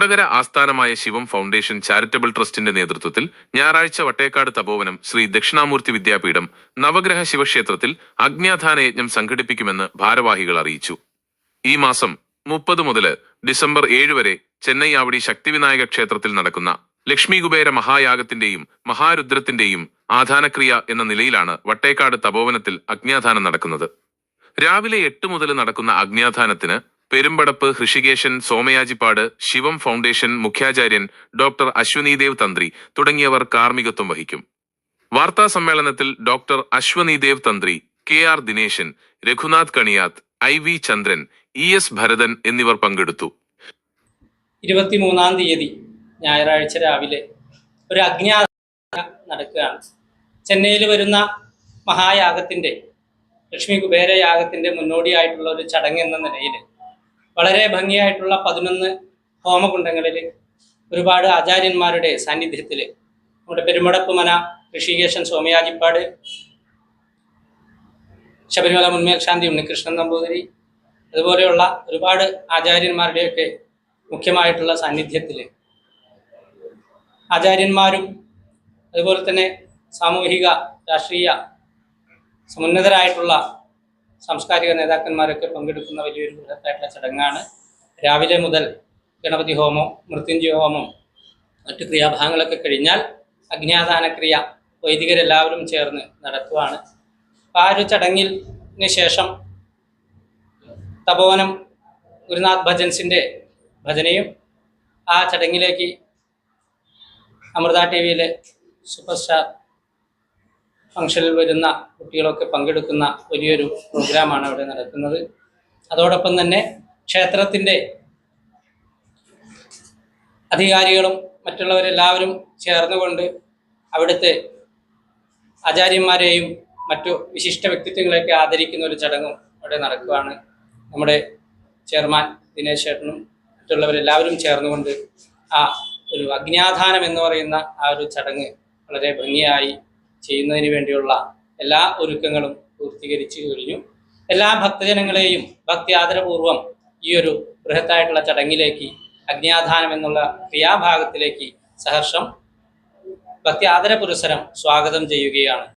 കൊടകര ആസ്ഥാനമായ ശിവം foundation charitable ട്രസ്റ്റിന്റെ നേതൃത്വത്തിൽ ഞായറാഴ്ച വട്ടേക്കാട് തപോവനം ശ്രീ ദക്ഷിണാമൂർത്തി വിദ്യാപീഠം നവഗ്രഹ ശിവക്ഷേത്രത്തിൽ അജ്ഞാധാന യജ്ഞം സംഘടിപ്പിക്കുമെന്ന് ഭാരവാഹികൾ അറിയിച്ചു. ഈ മാസം മുപ്പത് മുതൽ ഡിസംബർ ഏഴ് വരെ ചെന്നൈ ആവടി ശക്തിവിനായക ക്ഷേത്രത്തിൽ നടക്കുന്ന ലക്ഷ്മി കുബേര മഹായാഗത്തിന്റെയും മഹാരുദ്രത്തിന്റെയും ആധാനക്രിയ എന്ന നിലയിലാണ് വട്ടേക്കാട് തപോവനത്തിൽ അജ്ഞാധാനം നടക്കുന്നത്. രാവിലെ എട്ട് മുതൽ നടക്കുന്ന അഗ്ന്യാധാനത്തിന് പെരുമ്പടപ്പ് ഹൃഷികേശൻ സോമയാജിപ്പാട് ശിവം ഫൗണ്ടേഷൻ മുഖ്യാചാര്യൻ ഡോക്ടർ അശ്വനിദേവ് തന്ത്രി തുടങ്ങിയവർ കാർമ്മികത്വം വഹിക്കും. വാർത്താ സമ്മേളനത്തിൽ doctor Ashwinidev Tantri K. R. Dineshan Raghunath Kaniyath I. V. Chandran E. S. Bharathan എന്നിവർ പങ്കെടുത്തു. ഇരുപത്തിമൂന്നാം തീയതി ഞായറാഴ്ച രാവിലെ ഒരു അഗ്നിയാ നടക്കുകയാണ്. ചെന്നൈയിൽ വരുന്ന മഹായാഗത്തിന്റെ ലക്ഷ്മി കുബേര യാഗത്തിന്റെ മുന്നോടിയായിട്ടുള്ള ഒരു ചടങ്ങ് എന്ന നിലയിൽ വളരെ ഭംഗിയായിട്ടുള്ള പതിനൊന്ന് ഹോമകുണ്ടങ്ങളിൽ ഒരുപാട് ആചാര്യന്മാരുടെ സാന്നിധ്യത്തിൽ നമ്മുടെ പെരുമടപ്പ് മന ഋഷികേശൻ സോമയാജിപ്പാട് ശബരിമല മുൻമേൽശാന്തി ഉണ്ണികൃഷ്ണൻ നമ്പൂതിരി അതുപോലെയുള്ള ഒരുപാട് ആചാര്യന്മാരുടെയൊക്കെ മുഖ്യമായിട്ടുള്ള സാന്നിധ്യത്തിൽ ആചാര്യന്മാരും അതുപോലെ തന്നെ സാമൂഹിക രാഷ്ട്രീയ സമുന്നതരായിട്ടുള്ള സാംസ്കാരിക നേതാക്കന്മാരൊക്കെ പങ്കെടുക്കുന്ന വലിയൊരു ബൃഹത്തായിട്ടുള്ള ചടങ്ങാണ്. രാവിലെ മുതൽ ഗണപതി ഹോമം മൃത്യുഞ്ജയ ഹോമം മറ്റു ക്രിയാഭാഗങ്ങളൊക്കെ കഴിഞ്ഞാൽ അഗ്നിയാദാനക്രിയ വൈദികരെല്ലാവരും ചേർന്ന് നടത്തുവാണ്. ആ ഒരു ചടങ്ങിന് ശേഷം തപോവനം ഗുരുനാഥ് ഭജൻസിന്റെ ഭജനയും ആ ചടങ്ങിലേക്ക് അമൃത ടി വിയിലെ സൂപ്പർ സ്റ്റാർ ഫംഗ്ഷനിൽ വരുന്ന കുട്ടികളൊക്കെ പങ്കെടുക്കുന്ന വലിയൊരു പ്രോഗ്രാമാണ് അവിടെ നടക്കുന്നത്. അതോടൊപ്പം തന്നെ ക്ഷേത്രത്തിന്റെ അധികാരികളും മറ്റുള്ളവരെല്ലാവരും ചേർന്നുകൊണ്ട് അവിടുത്തെ ആചാര്യന്മാരെയും മറ്റു വിശിഷ്ട വ്യക്തിത്വങ്ങളെയൊക്കെ ആദരിക്കുന്ന ഒരു ചടങ്ങും അവിടെ നടക്കുകയാണ് നമ്മുടെ ചെയർമാൻ ദിനേശ് ചേട്ടനും മറ്റുള്ളവരെല്ലാവരും ചേർന്നുകൊണ്ട് ആ ഒരു അഗ്നിയാധാനം എന്ന് പറയുന്ന ആ ഒരു ചടങ്ങ് വളരെ ഭംഗിയായി ചെയ്യുന്നതിന് വേണ്ടിയുള്ള എല്ലാ ഒരുക്കങ്ങളും പൂർത്തീകരിച്ചു കഴിഞ്ഞു. എല്ലാ ഭക്തജനങ്ങളെയും ഭക്തി ആദരപൂർവം ഈ ഒരു ബൃഹത്തായിട്ടുള്ള ചടങ്ങിലേക്ക് അഗ്നിയാധാനം എന്നുള്ള ക്രിയാഭാഗത്തിലേക്ക് സഹർഷം ഭക്തി ആദര പുരസരം സ്വാഗതം ചെയ്യുകയാണ്.